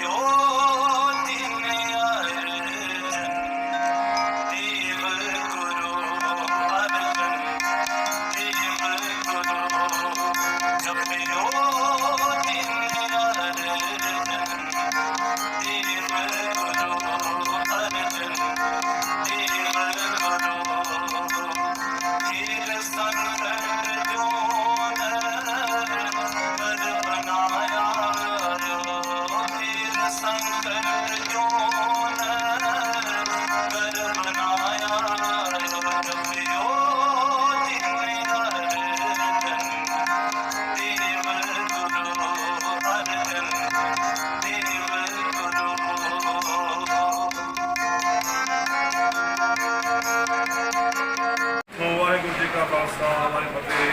Oh. Khalsa Waheguru ਫਤਿਹ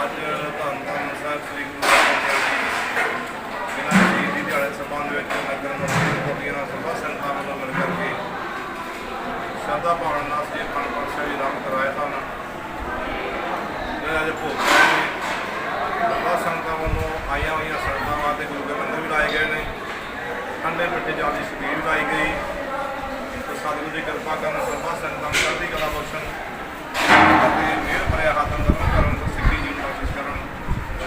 ਅੱਜ ਧੰਨ ਧੰਨ ਸਾਹਿਬ ਸ੍ਰੀ ਗੁਰੂ ਸਾਹਿਬ ਜੀ ਇਹਨਾਂ ਜੀ ਦੀ ਦਿਹਾੜੇ ਸੰਬੰਧ ਵਿੱਚ ਨਗਰ ਨਿਵਾਸੀ ਕੋਟੀਆਂ ਸਭਾ ਸੰਗਤਾਂ ਵੱਲੋਂ ਮਿਲ ਕਰਕੇ ਸਰਦਾ ਭਾਵਨਾ ਨਾਲ ਜੀ ਪੰਜ ਪੰਜ ਸਾਹਿਬ ਜੀ ਰਾਮ ਕਰਾਇਆ ਤਾਂ ਅੱਜ ਭੋਗ ਸਭਾ ਸੰਗਤਾਂ ਵੱਲੋਂ ਆਈਆਂ ਹੋਈਆਂ ਸੰਗਤਾਂ ਤੇ ਗੁਰੂ ਦੇ ਮੰਦਰ ਵੀ ਲਾਏ ਗਏ ਨੇ। ਅੰਡੇ ਮਿੱਠੇ ਜਾਲ ਦੀ ਸ਼ਬੀਰ ਲਾਈ ਗਈ। ਸਤਿਗੁਰੂ ਦੀ ਕਿਰਪਾ ਕਰਨ ਸਰਬਾ ਸੰਗਤਾਂ ਦੀ ਕਲਾ ਬਖਸ਼ਣ